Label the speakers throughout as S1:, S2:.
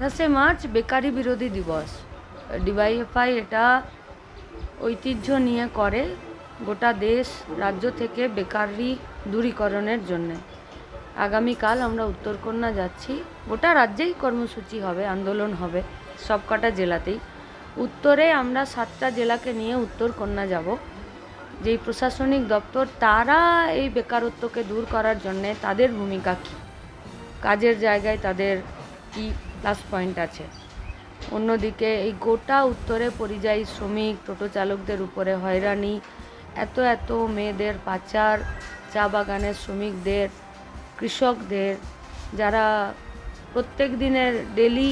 S1: আঠাশে March bakery বিরোধী দিবস। ডিওয়াইএফআই এটা ঐতিহ্য নিয়ে করে গোটা দেশ, রাজ্য থেকে বেকারি দূরীকরণের জন্যে। আগামীকাল আমরা উত্তরকন্যা যাচ্ছি। গোটা রাজ্যেই কর্মসূচি হবে, আন্দোলন হবে সবকটা জেলাতেই। উত্তরে আমরা সাতটা জেলাকে নিয়ে উত্তরকন্যা যাব। যেই প্রশাসনিক দপ্তর, তারা এই বেকারত্বকে দূর করার জন্যে তাদের ভূমিকা কী? কাজের জায়গায় তাদের কি প্লাস পয়েন্ট আছে। অন্যদিকে এই গোটা উত্তরে পরিযায়ী শ্রমিক, টোটো চালকদের উপরে হয়রানি, এত এত মেয়েদের পাচার, চা বাগানের শ্রমিকদের, কৃষকদের, যারা প্রত্যেক দিনের ডেলি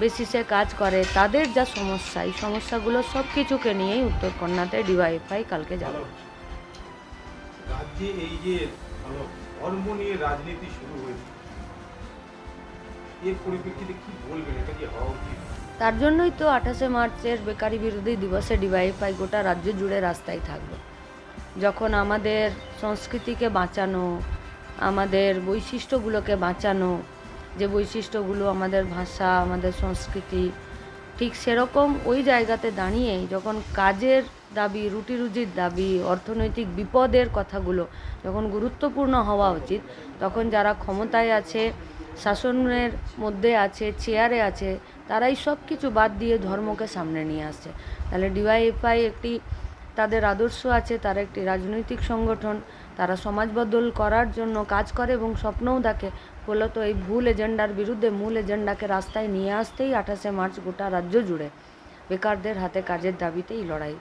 S1: বেসিসে কাজ করে, তাদের যা সমস্যা, এই সমস্যাগুলো সব কিছুকে নিয়েই উত্তরকন্যাতে ডিওয়াইফাই কালকে যাবে।
S2: রাজ্যে এই যে রাজনীতি শুরু হয়েছে।
S1: তার জন্যই তো আঠাশে মার্চের বেকারি বিরোধী দিবসে ডিওয়াইফাই গোটা রাজ্য জুড়ে রাস্তায় থাকবে। যখন আমাদের সংস্কৃতিকে বাঁচানো, আমাদের বৈশিষ্ট্যগুলোকে বাঁচানো, যে বৈশিষ্ট্যগুলো আমাদের ভাষা, আমাদের সংস্কৃতি, ঠিক সেরকম ওই জায়গাতে দাঁড়িয়েই যখন কাজের দাবি রুটি রুজির দাবি, অর্থনৈতিক বিপদের কথাগুলো যখন গুরুত্বপূর্ণ হওয়া উচিত, তখন যারা ক্ষমতায় আছে শাসনের মধ্যে আছে, চেয়ারে আছে, তারাই সব কিছু বাদ দিয়ে ধর্মকে সামনে নিয়ে আসছে। তাহলে ডিওয়াইএফআই একটি, তাদের আদর্শ আছে, তারা একটি রাজনৈতিক সংগঠন, তারা সমাজ বদল করার জন্য কাজ করে এবং স্বপ্নও দেখে। ফলত এই ভুল এজেন্ডার বিরুদ্ধে মূল এজেন্ডাকে রাস্তায় নিয়ে আসতেই আঠাশে মার্চ গোটা রাজ্য জুড়ে। বেকারদের হাতে কাজের দাবিতেই লড়াই।